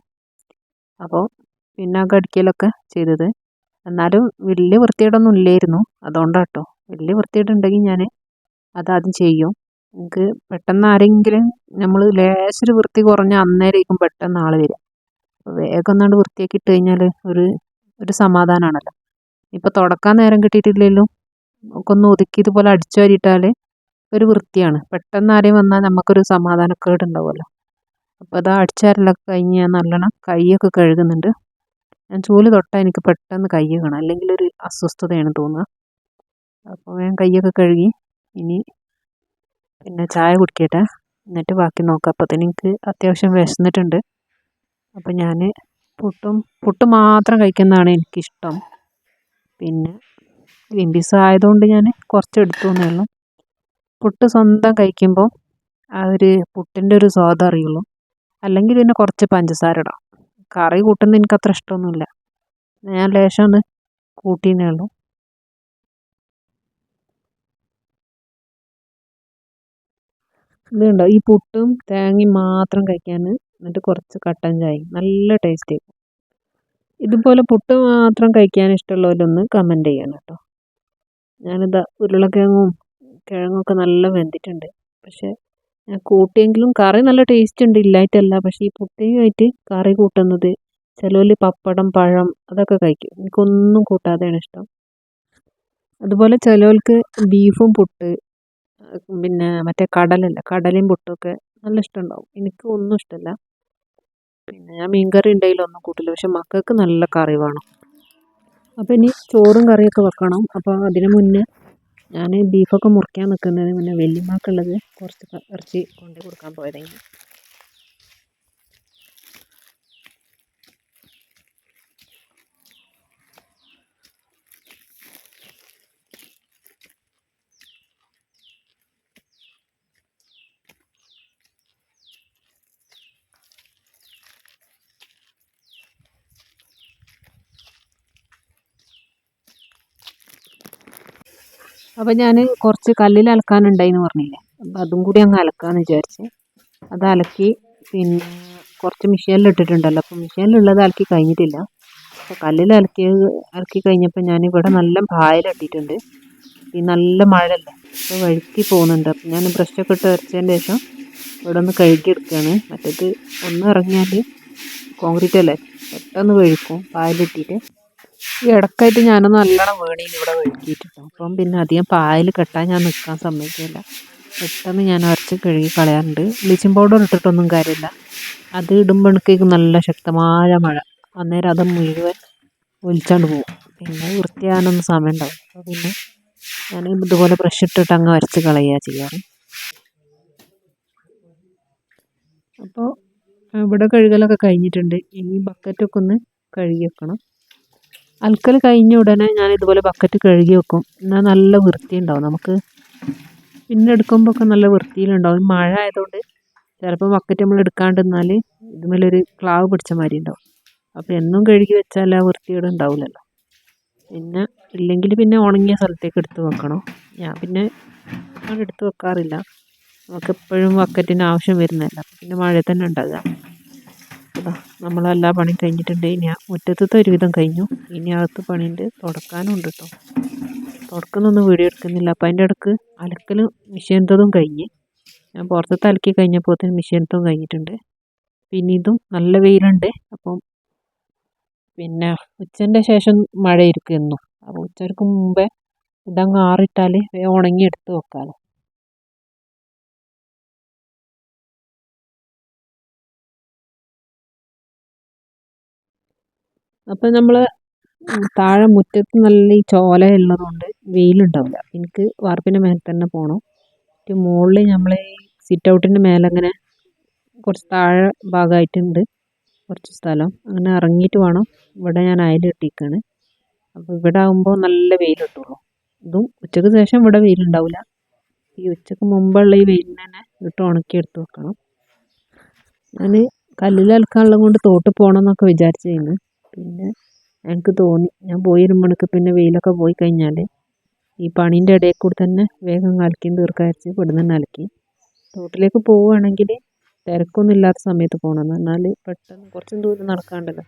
അപ്പോൾ പിന്നെ കടിക്കലൊക്കെ ചെയ്തത്. എന്നാലും വലിയ വൃത്തികേടൊന്നും ഇല്ലായിരുന്നു. അതുകൊണ്ടാണ് കേട്ടോ വലിയ വൃത്തികേടുണ്ടെങ്കിൽ ഞാൻ അതാദ്യം ചെയ്യും. എനിക്ക് പെട്ടെന്ന് ആരെങ്കിലും നമ്മൾ ലേശൊരു വൃത്തി കുറഞ്ഞ അന്നേരമായിരിക്കും പെട്ടെന്ന് ആൾ വരിക വേഗം ഒന്നാണ്ട് വൃത്തിയാക്കി ഇട്ട് കഴിഞ്ഞാൽ ഒരു ഒരു സമാധാനമാണല്ലോ ഇപ്പോൾ തുടക്കാൻ നേരം കിട്ടിയിട്ടില്ലെങ്കിലും ഒക്കെ ഒന്ന് ഒതുക്കി ഇതുപോലെ അടിച്ചു വാരിയിട്ടാൽ ഒരു വൃത്തിയാണ്. പെട്ടെന്ന് ആരെയും വന്നാൽ നമുക്കൊരു സമാധാനക്കേട് ഉണ്ടാവുമല്ലോ. അപ്പോൾ അത് അടിച്ചാരലൊക്കെ കഴിഞ്ഞ് ഞാൻ നല്ലോണം കൈയൊക്കെ കഴുകുന്നുണ്ട്. ഞാൻ ചൂൽ തൊട്ടാൽ എനിക്ക് പെട്ടെന്ന് കൈ കഴുകണം അല്ലെങ്കിൽ ഒരു അസ്വസ്ഥതയാണ് തോന്നുക. അപ്പോൾ ഞാൻ കൈയൊക്കെ കഴുകി ഇനി പിന്നെ ചായ കുടിക്കട്ടെ. എന്നിട്ട് ബാക്കി നോക്കാം. അപ്പോഴത്തേന് എനിക്ക് അത്യാവശ്യം വിശന്നിട്ടുണ്ട്. അപ്പോൾ ഞാൻ പുട്ടും പുട്ട് മാത്രം കഴിക്കുന്നതാണ് എനിക്കിഷ്ടം. പിന്നെ ഗ്രീൻ പീസ് ആയതുകൊണ്ട് ഞാൻ കുറച്ച് എടുത്തു എന്നേ പുട്ട് സ്വന്തം കഴിക്കുമ്പോൾ ആ ഒരു പുട്ടിന്റെ ഒരു സ്വാദ് അറിയുള്ളൂ. അല്ലെങ്കിൽ പിന്നെ കുറച്ച് പഞ്ചസാര ഇടാം. കറി കൂട്ടുന്നത് എനിക്ക് അത്ര ഇഷ്ടമൊന്നുമില്ല. ഞാൻ ലേശം ഒന്ന് ഉള്ളൂ. ഇതുണ്ടോ ഈ പുട്ടും തേങ്ങയും മാത്രം കഴിക്കാൻ എന്നിട്ട് കുറച്ച് കട്ടൻ ചായ നല്ല ടേസ്റ്റ് ഇതുപോലെ പുട്ട് മാത്രം കഴിക്കാൻ ഇഷ്ടമുള്ളവരൊന്ന് കമന്റ് ചെയ്യണം കേട്ടോ. ഞാനിതാ ഉരുളക്കിഴങ്ങും കിഴങ്ങൊക്കെ നല്ല വെന്തിട്ടുണ്ട്. പക്ഷേ കൂട്ടിയെങ്കിലും കറി നല്ല ടേസ്റ്റ് ഉണ്ട് ഇല്ലായിട്ടല്ല. പക്ഷേ ഈ പുട്ടിയുമായിട്ട് കറി കൂട്ടുന്നത് ചിലവർ പപ്പടം പഴം അതൊക്കെ കഴിക്കും. എനിക്കൊന്നും കൂട്ടാതെയാണ് ഇഷ്ടം. അതുപോലെ ചിലവർക്ക് ബീഫും പുട്ട് പിന്നെ മറ്റേ കടലല്ല കടലയും പുട്ടൊക്കെ നല്ല ഇഷ്ടമുണ്ടാവും. എനിക്ക് ഒന്നും ഇഷ്ടമല്ല. പിന്നെ ഞാൻ മീൻകറി ഉണ്ടെങ്കിലൊന്നും കൂട്ടില്ല പക്ഷെ മക്കൾക്ക് നല്ല കറി വേണം. അപ്പോൾ ഇനി ചോറും കറിയൊക്കെ വെക്കണം. അപ്പോൾ അതിന് മുന്നേ ഞാൻ ബീഫൊക്കെ മുറിക്കാൻ നിൽക്കുന്നതിന് മുന്നേ വല്യമ്മക്കുള്ളത് കുറച്ച് ഇറച്ചി കൊണ്ട് കൊടുക്കാൻ പോയതായിരുന്നു അപ്പോൾ ഞാൻ കുറച്ച് കല്ലിൽ അലക്കാനുണ്ടായിന്ന് പറഞ്ഞില്ലേ? അപ്പോൾ അതും കൂടി അങ്ങ് അലക്കാമെന്ന് വിചാരിച്ച്. അത് അലക്കി പിന്നെ കുറച്ച് മെഷീനിൽ ഇട്ടിട്ടുണ്ടല്ലോ. അപ്പോൾ മെഷീനിലുള്ളത് അലക്കി കഴിഞ്ഞിട്ടില്ല. അപ്പോൾ കല്ലിൽ അലക്കിയത് അലക്കി കഴിഞ്ഞപ്പോൾ ഞാൻ ഇവിടെ നല്ല പായലിട്ടിട്ടുണ്ട് ഈ നല്ല മഴയല്ലേ? അപ്പോൾ വഴുക്കി പോകുന്നുണ്ട്. അപ്പോൾ ഞാൻ ബ്രഷൊക്കെ ഇട്ട് വരച്ചതിന് ശേഷം ഇവിടെ ഒന്ന് കഴുകിയെടുക്കുകയാണ് മറ്റേത് ഒന്ന് ഇറങ്ങിയാൽ കോൺക്രീറ്റ് അല്ലേ? പെട്ടെന്ന് വഴുക്കും പായലിട്ടിട്ട് ഈ ഞാൻ നല്ലോണം വീണീന് ഇവിടെ വഴുക്കിയിട്ടുണ്ട് അപ്പം പിന്നെ അധികം പായൽ കെട്ടാൻ ഞാൻ നിൽക്കാൻ സമ്മതിക്കില്ല പെട്ടെന്ന് ഞാൻ അരച്ച് കഴുകി കളയാറുണ്ട് ബ്ലീച്ചിങ് പൗഡർ ഇട്ടിട്ടൊന്നും കാര്യമില്ല അത് ഇടുമ്പോഴേക്കും നല്ല ശക്തമായ മഴ. അന്നേരം അത് മുഴുവൻ ഒലിച്ചാണ്ട് പോകും പിന്നെ വൃത്തിയാകാനൊന്നും സമയം ഉണ്ടാവും അപ്പോൾ പിന്നെ ഞാൻ ഇതുപോലെ ബ്രഷ് ഇട്ടിട്ട് അങ്ങ് വരച്ച് കളയുക ചെയ്യാറ്. അപ്പോൾ ഇവിടെ കഴുകലൊക്കെ കഴിഞ്ഞിട്ടുണ്ട്. ഇനി ബക്കറ്റൊക്കെ ഒന്ന് കഴുകി വെക്കണം. അലക്കൽ കഴിഞ്ഞ ഉടനെ ഞാൻ ഇതുപോലെ ബക്കറ്റ് കഴുകി വെക്കും. എന്നാൽ നല്ല വൃത്തി ഉണ്ടാവും നമുക്ക് പിന്നെ എടുക്കുമ്പോൾ ഒക്കെ നല്ല വൃത്തിയിലുണ്ടാവും. മഴ ആയതുകൊണ്ട് ചിലപ്പോൾ ബക്കറ്റ് നമ്മൾ എടുക്കാണ്ടിരുന്നാൽ ഇതുമേലൊരു ക്ലാവ് പിടിച്ച മാതിരി ഉണ്ടാവും. അപ്പോൾ എന്നും കഴുകി വെച്ചാൽ ആ വൃത്തിയോടെ ഉണ്ടാവില്ലല്ലോ. പിന്നെ ഇല്ലെങ്കിൽ പിന്നെ ഉണങ്ങിയ സ്ഥലത്തേക്ക് എടുത്ത് വെക്കണം. ഞാൻ പിന്നെ എടുത്ത് വെക്കാറില്ല. നമുക്ക് എപ്പോഴും ബക്കറ്റിന് ആവശ്യം വരുന്നതല്ല. പിന്നെ മഴ തന്നെ ഉണ്ടാകുക അതാ നമ്മളെല്ലാ പണിയും കഴിഞ്ഞിട്ടുണ്ട്. ഇനി മുറ്റത്തത്തെ ഒരുവിധം കഴിഞ്ഞു. ഇനി അകത്ത് പണിയുണ്ട് തുടക്കാനും ഉണ്ട് കേട്ടോ തുടക്കുന്നൊന്നും വീഡിയോ എടുക്കുന്നില്ല. അപ്പം അതിന്റെ ഇടയ്ക്ക് അലക്കൽ മിഷീനത്തതും കഴിഞ്ഞ്. ഞാൻ പുറത്തത്തെ അലക്കി കഴിഞ്ഞപ്പോൾ തന്നെ മിഷീനത്തും കഴിഞ്ഞിട്ടുണ്ട്. പിന്നെ ഇതും നല്ല വെയിലുണ്ട്. അപ്പം പിന്നെ ഉച്ചന്റെ ശേഷം മഴ ഇരിക്കുന്നു. അപ്പോൾ ഉച്ചയ്ക്ക് മുമ്പേ ഇതങ്ങ് ആറിട്ടാൽ ഉണങ്ങി എടുത്ത് വെക്കാമല്ലോ അപ്പം നമ്മൾ താഴെ മുറ്റത്ത് നല്ല ഈ ചോല ഉള്ളതുകൊണ്ട് വെയിലുണ്ടാവില്ല. എനിക്ക് വാർപ്പിന്റെ മേലെ തന്നെ പോകണം എന്നിട്ട് മുകളിൽ നമ്മൾ ഈ സിറ്റ് ഔട്ടിന്റെ മേലെ അങ്ങനെ കുറച്ച് താഴെ ഭാഗമായിട്ടുണ്ട് കുറച്ച് സ്ഥലം. അങ്ങനെ ഇറങ്ങിയിട്ട് വേണം. ഇവിടെ ഞാൻ അയൽ കെട്ടിയിരിക്കുകയാണ് അപ്പോൾ ഇവിടെ ആകുമ്പോൾ നല്ല വെയിൽ കിട്ടുള്ളൂ. ഇതും ഉച്ചയ്ക്ക് ശേഷം ഇവിടെ വെയിലുണ്ടാവില്ല ഈ ഉച്ചയ്ക്ക് മുമ്പുള്ള ഈ വെയിലിന് തന്നെ ഇട്ട് ഉണക്കി എടുത്ത് വെക്കണം. ഞാൻ കല്ലിൽ അലക്കാനുള്ളത് കൊണ്ട് തോട്ടിൽ പോകണം എന്നൊക്കെ വിചാരിച്ചിരുന്നു പിന്നെ എനിക്ക് തോന്നി. ഞാൻ പോയി വരുമ്പോഴേക്ക് പിന്നെ വെയിലൊക്കെ പോയി കഴിഞ്ഞാൽ ഈ പണീന്റെ ഇടയിൽ കൂടി തന്നെ വേഗം അലക്കി തീർക്കാരിച്ച് ഇവിടുന്ന് തന്നെ അലക്കി. തോട്ടിലേക്ക് പോവുകയാണെങ്കിൽ തിരക്കൊന്നും ഇല്ലാത്ത സമയത്ത് പോകണം. എന്നാൽ പെട്ടെന്ന് കുറച്ചും ദൂരം നടക്കാണ്ടല്ലോ.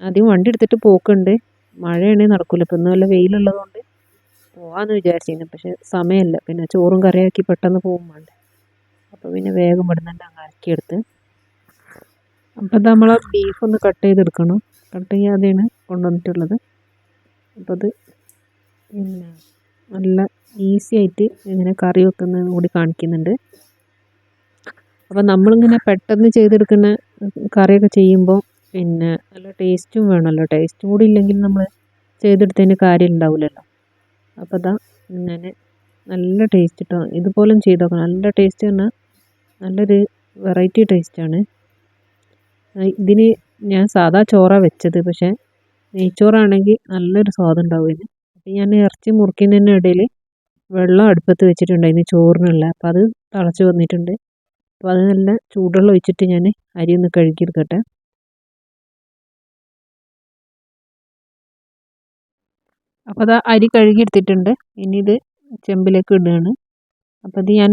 ആദ്യം വണ്ടി എടുത്തിട്ട് പോക്കുണ്ട്. മഴയാണെങ്കിൽ നടക്കില്ല ഇപ്പം ഇന്ന് നല്ല വെയിലുള്ളതുകൊണ്ട് പോകാമെന്ന് വിചാരിച്ചിരുന്നു. പക്ഷേ സമയമല്ല. പിന്നെ ചോറും കറിയാക്കി പെട്ടെന്ന് പോകും വേണ്ടേ അപ്പോൾ പിന്നെ വേഗം ഇവിടുന്ന് തന്നെ അങ്ങ് അലക്കിയെടുത്ത്. അപ്പം നമ്മൾ ബീഫ് ഒന്ന് കട്ട് ചെയ്തെടുക്കണം. കട്ട് ചെയ്യാതെയാണ് കൊണ്ടുവന്നിട്ടുള്ളത്. അപ്പോൾ അത് പിന്നെ നല്ല ഈസി ആയിട്ട് ഇങ്ങനെ കറി വെക്കുന്നത് കൂടി കാണിക്കുന്നുണ്ട്. അപ്പോൾ നമ്മളിങ്ങനെ പെട്ടെന്ന് ചെയ്തെടുക്കുന്ന കറിയൊക്കെ ചെയ്യുമ്പോൾ പിന്നെ നല്ല ടേസ്റ്റും വേണമല്ലോ. ടേസ്റ്റും കൂടി ഇല്ലെങ്കിൽ നമ്മൾ ചെയ്തെടുത്തതിന് കാര്യം ഉണ്ടാവില്ലല്ലോ. അപ്പോൾ അതാ ഇങ്ങനെ നല്ല ടേസ്റ്റ് കേട്ടോ. ഇതുപോലും ചെയ്ത് നോക്കണം. നല്ല ടേസ്റ്റ് പറഞ്ഞാൽ നല്ലൊരു വെറൈറ്റി ടേസ്റ്റാണ്. ഇതിന് ഞാൻ സാധാ ചോറാണ് വെച്ചത്. പക്ഷേ നെയ്ച്ചോറാണെങ്കിൽ നല്ലൊരു സ്വാദ് ഉണ്ടാവും ഇതിന് അപ്പോൾ ഞാൻ ഇറച്ചി മുറിക്കുന്നതിന് ഇടയിൽ വെള്ളം അടുപ്പത്ത് വെച്ചിട്ടുണ്ടായിരുന്നു ചോറിനുള്ള. അപ്പം അത് തിളച്ച് വന്നിട്ടുണ്ട്. അപ്പോൾ അത് നല്ല ചൂടുള്ള ഒഴിച്ചിട്ട് ഞാൻ അരി ഒന്ന് കഴുകിയെടുക്കട്ടെ. അപ്പോൾ അത് അരി കഴുകിയെടുത്തിട്ടുണ്ട്. ഇനി ഇത് ചെമ്പിലേക്ക് ഇടുകയാണ്. അപ്പോൾ ഇത് ഞാൻ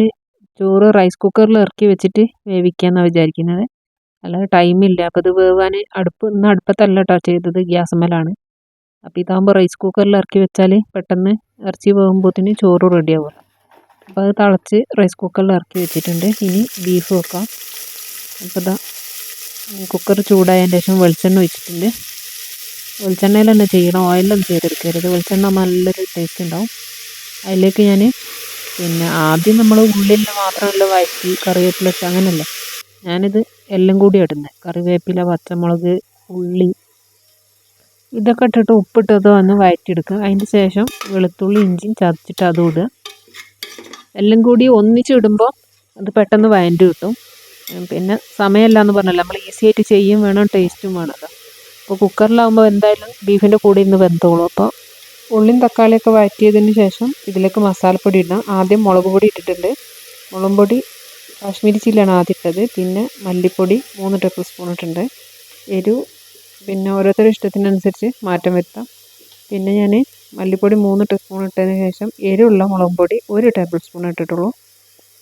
ചോറ് റൈസ് കുക്കറിൽ ഇറക്കി വെച്ചിട്ട് വേവിക്കാമെന്നാണ് വിചാരിക്കുന്നത്. അല്ലാതെ ടൈമില്ല അപ്പോൾ ഇത് വേവാൻ അടുപ്പ് ഇന്ന് അടുപ്പത്തല്ല കേട്ടോ ചെയ്തത് ഗ്യാസ് മേലാണ്. അപ്പോൾ ഇതാകുമ്പോൾ റൈസ് കുക്കറിൽ ഇറക്കി വെച്ചാൽ പെട്ടെന്ന് ഇറച്ചി വേകുമ്പോഴത്തേന് ചോറ് റെഡിയാവും അപ്പോൾ അത് തിളച്ച് റൈസ് കുക്കറിൽ ഇറക്കി വെച്ചിട്ടുണ്ട്. ഇനി ബീഫ് വെക്കാം. അപ്പോൾ ഇതാ കുക്കർ ചൂടായതിന് ശേഷം വെളിച്ചെണ്ണ ഒഴിച്ചിട്ടുണ്ട്. വെളിച്ചെണ്ണയിൽ തന്നെ ചെയ്യണം. ഓയിലൊന്നും ചെയ്തെടുക്കരുത് വെളിച്ചെണ്ണ നല്ലൊരു ടേസ്റ്റ് ഉണ്ടാവും അതിലേക്ക് ഞാൻ പിന്നെ ആദ്യം നമ്മൾ ഉള്ളിൽ മാത്രമല്ല വഴറ്റി കറിവേപ്പില ഇട്ട് അങ്ങനെയല്ല ഞാനിത് എല്ലാം കൂടിയാണ് ഇടുന്നത് കറിവേപ്പില പച്ചമുളക് ഉള്ളി. ഇതൊക്കെ ഇട്ടിട്ട് ഉപ്പിട്ടത് ഒന്ന് വഴറ്റിയെടുക്കുക അതിന്റെ ശേഷം വെളുത്തുള്ളി ഇഞ്ചിയും ചതച്ചിട്ട് അതും ഇടുക. എല്ലാം കൂടി ഒന്നിച്ചിടുമ്പോൾ അത് പെട്ടെന്ന് വഴണ്ട് കിട്ടും. പിന്നെ സമയമല്ല എന്ന് പറഞ്ഞല്ലോ. നമ്മൾ ഈസി ആയിട്ട് ചെയ്യും വേണം ടേസ്റ്റും വേണമല്ലോ അപ്പോൾ കുക്കറിലാവുമ്പോൾ എന്തായാലും ബീഫിന്റെ കൂടെ ഇന്ന് വെന്തോളും. അപ്പോൾ ഉള്ളിയും തക്കാളിയൊക്കെ വഴറ്റിയതിന് ശേഷം ഇതിലേക്ക് മസാലപ്പൊടി ഇടാം ആദ്യം മുളക് പൊടി ഇട്ടിട്ടുണ്ട്. മുളക് പൊടി കാശ്മീരി ചില്ലിയാണ് ആദ്യം ഇട്ടത് പിന്നെ മല്ലിപ്പൊടി മൂന്ന് ടേബിൾ സ്പൂൺ ഇട്ടിട്ടുണ്ട്. എരിവ് പിന്നെ ഓരോരുത്തരുടെ ഇഷ്ടത്തിനനുസരിച്ച് മാറ്റം വരുത്താം. പിന്നെ ഞാൻ മല്ലിപ്പൊടി മൂന്ന് ടേബിൾ സ്പൂൺ ഇട്ടതിന് ശേഷം എരിവുള്ള മുളക് പൊടി ഒരു ടേബിൾ സ്പൂൺ ഇട്ടിട്ടുള്ളൂ.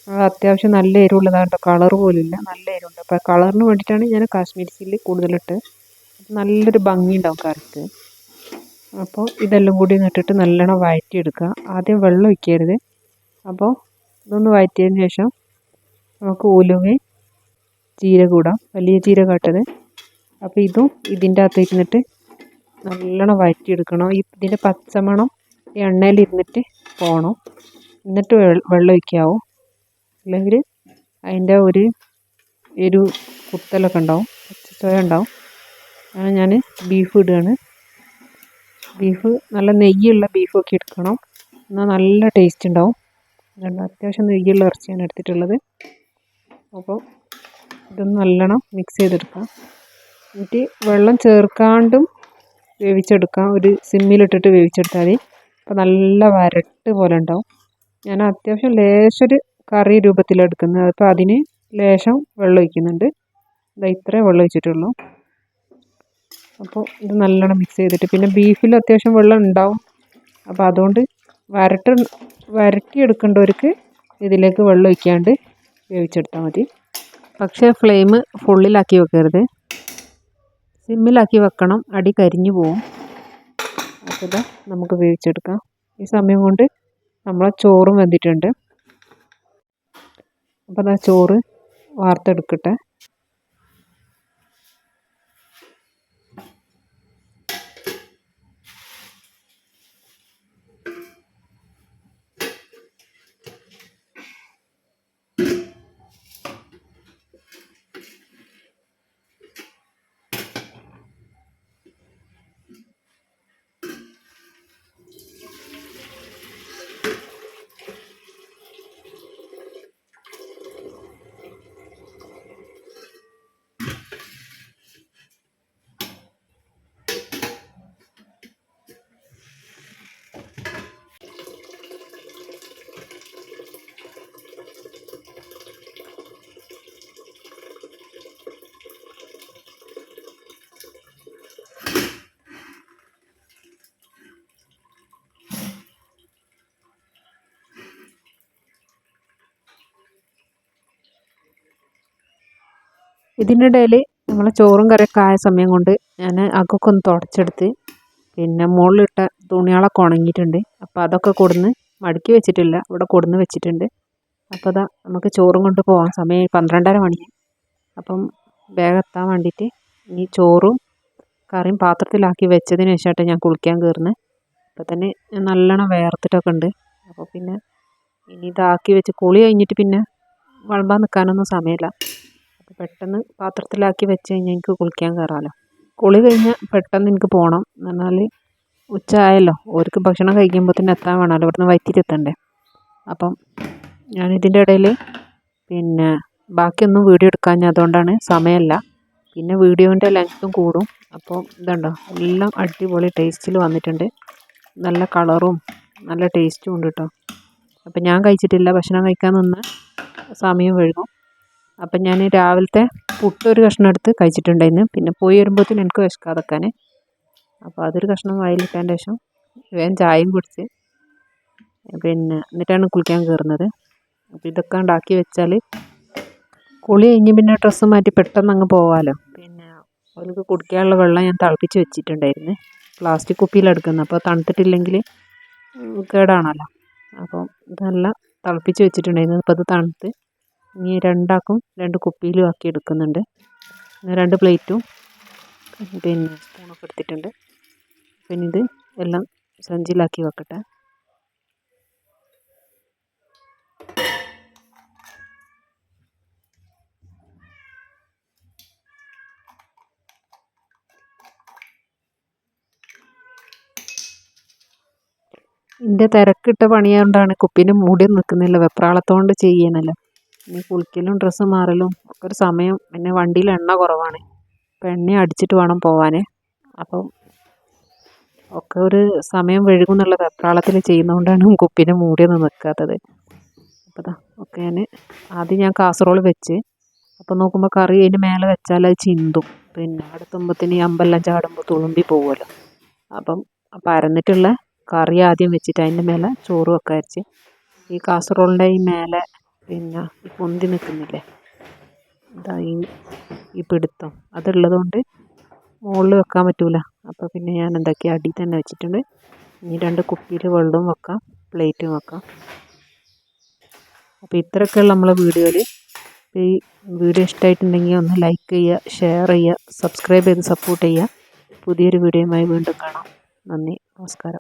അത് അത്യാവശ്യം നല്ല എരിവുള്ളതാണ് കേട്ടോ. കളർ പോലില്ല നല്ല എരിവുണ്ട്. അപ്പോൾ കളറിന് വേണ്ടിയിട്ടാണ് ഞാൻ കാശ്മീരി ചില്ലി കൂടുതലിട്ട്. നല്ലൊരു ഭംഗി ഉണ്ടാവും കറിക്ക്. അപ്പോൾ ഇതെല്ലാം കൂടി നട്ടിട്ട് നല്ലോണം വഴറ്റിയെടുക്കുക. ആദ്യം വെള്ളം ഒഴിക്കരുത്. അപ്പോൾ ഇതൊന്ന് വഴറ്റിയതിന് ശേഷം നമുക്ക് ഉലുവയും ജീരകം ഇടാം വലിയ ജീരകം ഇട്ടത് അപ്പോൾ ഇതും ഇതിന്റെ അകത്ത് ഇരുന്നിട്ട് നല്ലോണം വഴറ്റിയെടുക്കണം. ഇതിന്റെ പച്ചമണം ഈ എണ്ണയിൽ ഇരുന്നിട്ട് പോകണം എന്നിട്ട് വെള്ളം ഒഴിക്കാവോ. അല്ലെങ്കിൽ അതിന്റെ ഒരു ഒരു കുത്തലൊക്കെ ഉണ്ടാവും. പച്ചച്ചോയ ഉണ്ടാവും. അങ്ങനെ ഞാൻ ബീഫ് ഇടുകയാണ്. ബീഫ് നല്ല നെയ്യുള്ള ബീഫൊക്കെ എടുക്കണം. എന്നാൽ നല്ല ടേസ്റ്റ് ഉണ്ടാവും. അത്യാവശ്യം നെയ്യുള്ള ഇറച്ചിയാണ് എടുത്തിട്ടുള്ളത്. അപ്പോൾ ഇതൊന്ന് നല്ലോണം മിക്സ് ചെയ്തെടുക്കാം. എന്നിട്ട് വെള്ളം ചേർക്കാണ്ടും വേവിച്ചെടുക്കാം. ഒരു സിമ്മിലിട്ടിട്ട് വേവിച്ചെടുത്താൽ മതി. അപ്പോൾ നല്ല വരട്ട് പോലെ ഉണ്ടാവും. ഞാൻ അത്യാവശ്യം ലേശൊരു കറി രൂപത്തിലെടുക്കുന്നത് അപ്പോൾ അതിന് ലേശം വെള്ളം ഒഴിക്കുന്നുണ്ട്. ഇതാ ഇത്രേ വെള്ളം ഒഴിച്ചിട്ടുള്ളൂ. അപ്പോൾ ഇത് നല്ലോണം മിക്സ് ചെയ്തിട്ട് പിന്നെ ബീഫിൽ അത്യാവശ്യം വെള്ളം ഉണ്ടാവും. അപ്പോൾ അതുകൊണ്ട് വരട്ട് വരട്ടിയെടുക്കേണ്ടവർക്ക് ഇതിലേക്ക് വെള്ളം ഒഴിക്കാണ്ട് വേവിച്ചെടുത്താൽ മതി. പക്ഷേ ഫ്ലെയിം ഫുള്ളിലാക്കി വെക്കരുത്. സിമ്മിലാക്കി വെക്കണം. അടി കരിഞ്ഞു പോവും. അപ്പോൾ നമുക്ക് വേവിച്ചെടുക്കാം. ഈ സമയം കൊണ്ട് നമ്മളെ ചോറും വെന്തിട്ടുണ്ട്. അപ്പോൾ അതാ ചോറ് വാർത്തെടുക്കട്ടെ. ഇതിനിടയിൽ നമ്മൾ ചോറും കറിയൊക്കെ ആയ സമയം കൊണ്ട് ഞാൻ അകൊക്കെ ഒന്ന് തുടച്ചെടുത്ത് പിന്നെ മുകളിലിട്ട തുണികളൊക്കെ ഉണങ്ങിയിട്ടുണ്ട്. അപ്പോൾ അതൊക്കെ കൊടുന്ന് മടക്കി വെച്ചിട്ടില്ല. ഇവിടെ കൊടുന്ന് വെച്ചിട്ടുണ്ട്. അപ്പോൾ അതാ നമുക്ക് ചോറും കൊണ്ട് പോകാൻ സമയം പന്ത്രണ്ടര മണിയായി അപ്പം വേഗം എത്താൻ വേണ്ടിയിട്ട് ഈ ചോറും കറിയും പാത്രത്തിലാക്കി വെച്ചതിന് ശേഷമായിട്ട് ഞാൻ കുളിക്കാൻ കയറുന്നത്. അപ്പോൾ തന്നെ നല്ലോണം വേർത്തിട്ടൊക്കെ ഉണ്ട്. അപ്പോൾ പിന്നെ ഇനി ഇതാക്കി വെച്ച് കുളി കഴിഞ്ഞിട്ട് പിന്നെ വളമ്പാൻ നിൽക്കാനൊന്നും സമയമില്ല. പെട്ടെന്ന് പാത്രത്തിലാക്കി വെച്ച് കഴിഞ്ഞാൽ എനിക്ക് കുളിക്കാൻ കയറാമല്ലോ കുളി കഴിഞ്ഞാൽ പെട്ടെന്ന് എനിക്ക് പോകണം എന്ന് പറഞ്ഞാൽ ഉച്ച ആയല്ലോ. ഓർക്ക് ഭക്ഷണം കഴിക്കുമ്പോഴത്തേന് എത്താൻ വേണമല്ലോ. ഇവിടുന്ന് വൈറ്റിട്ട് അപ്പം ഞാൻ ഇതിന്റെ ഇടയിൽ പിന്നെ ബാക്കിയൊന്നും വീഡിയോ എടുക്കാൻ അതുകൊണ്ടാണ് സമയമല്ല. പിന്നെ വീഡിയോന്റെ ലെങ്ത്തും കൂടും. അപ്പോൾ ഇതുണ്ടോ? എല്ലാം അടിപൊളി ടേസ്റ്റിൽ വന്നിട്ടുണ്ട്. നല്ല കളറും നല്ല ടേസ്റ്റും ഉണ്ട് കേട്ടോ അപ്പം ഞാൻ കഴിച്ചിട്ടില്ല. ഭക്ഷണം കഴിക്കാൻ നിന്ന് സമയം വൈകും. അപ്പം ഞാൻ രാവിലത്തെ പുട്ട് ഒരു കഷ്ണം എടുത്ത് കഴിച്ചിട്ടുണ്ടായിരുന്നു. പിന്നെ പോയി വരുമ്പോഴത്തേന് എനിക്ക് വിശക്കാതെക്കാൻ അപ്പോൾ അതൊരു കഷ്ണം വായിലിട്ടതിന്റെ ശേഷം വേഗം ചായയും കുടിച്ച് പിന്നെ എന്നിട്ടാണ് കുളിക്കാൻ കയറുന്നത്. അപ്പോൾ ഇതൊക്കെ ഉണ്ടാക്കി വെച്ചാൽ കുളി കഴിഞ്ഞ് പിന്നെ ഡ്രസ്സ് മാറ്റി പെട്ടെന്ന് അങ്ങ് പോകാമല്ലോ പിന്നെ അവർക്ക് കുടിക്കാനുള്ള വെള്ളം ഞാൻ തിളപ്പിച്ച് വെച്ചിട്ടുണ്ടായിരുന്നു. പ്ലാസ്റ്റിക് കുപ്പിയിലെടുക്കുന്നത് അപ്പോൾ തണുത്തിട്ടില്ലെങ്കിൽ കേടാണല്ലോ. അപ്പം ഇതെല്ലാം തിളപ്പിച്ച് വെച്ചിട്ടുണ്ടായിരുന്നു. അപ്പോൾ അത് തണുത്ത് ഇനി രണ്ടാക്കും രണ്ട് കുപ്പിയിലും ആക്കി എടുക്കുന്നുണ്ട്. രണ്ട് പ്ലേറ്റും പിന്നെ സ്പൂണൊക്കെ എടുത്തിട്ടുണ്ട്. പിന്നെ ഇത് എല്ലാം സഞ്ചിയിലാക്കി വെക്കട്ടെ. എന്റെ തിരക്കിട്ട പണിയായതുകൊണ്ടാണ് കുപ്പീന്റെ മൂടി നിൽക്കുന്നില്ല. വെപ്രാളത്തോണ്ട് ചെയ്യണല്ലോ. ഇനി കുളിക്കലും ഡ്രസ്സ് മാറലും ഒക്കെ ഒരു സമയം. പിന്നെ വണ്ടിയിൽ എണ്ണ കുറവാണ്. അപ്പോൾ എണ്ണ അടിച്ചിട്ട് വേണം പോവാൻ അപ്പം ഒക്കെ ഒരു സമയം വഴുകും എന്നുള്ള വെപ്രാളത്തിൽ ചെയ്യുന്നതുകൊണ്ടാണ് കുപ്പിനെ മൂടി ഒന്ന് നിൽക്കാത്തത് അപ്പോൾ അതാ ഒക്കെ ഞാൻ ആദ്യം ഞാൻ കാസറോൾ വെച്ച്. അപ്പോൾ നോക്കുമ്പോൾ കറി അതിന്റെ മേലെ വെച്ചാൽ അത് ചിന്തും. പിന്നെ അടുത്തുമ്പത്തിന് ഈ അമ്പെല്ലാം ചാടുമ്പോൾ തുളുമ്പി പോകുമല്ലോ അപ്പം പരന്നിട്ടുള്ള കറി ആദ്യം വെച്ചിട്ട് അതിന്റെ മേലെ ചോറ് വെക്കാരിച്ച് ഈ കാസറോളിന്റെ ഈ മേലെ പിന്നെ പൊന്തി നിൽക്കുന്നില്ലേ? ഇതാ ഈ ഈ പിടുത്തം. അതുള്ളത് കൊണ്ട് മുകളിൽ വെക്കാൻ പറ്റൂല. അപ്പോൾ പിന്നെ ഞാൻ എന്താക്കി? അടിയിൽ തന്നെ വെച്ചിട്ടുണ്ട്. ഇനി രണ്ട് കുപ്പിയിൽ വെള്ളവും വെക്കാം. പ്ലേറ്റും വെക്കാം. അപ്പോൾ ഇത്രയൊക്കെയുള്ള നമ്മളെ വീഡിയോയിൽ ഈ വീഡിയോ ഇഷ്ടമായിട്ടുണ്ടെങ്കിൽ ഒന്ന് ലൈക്ക് ചെയ്യുക ഷെയർ ചെയ്യുക സബ്സ്ക്രൈബ് ചെയ്ത് സപ്പോർട്ട് ചെയ്യുക. പുതിയൊരു വീഡിയോയുമായി വീണ്ടും കാണാം. നന്ദി. നമസ്കാരം.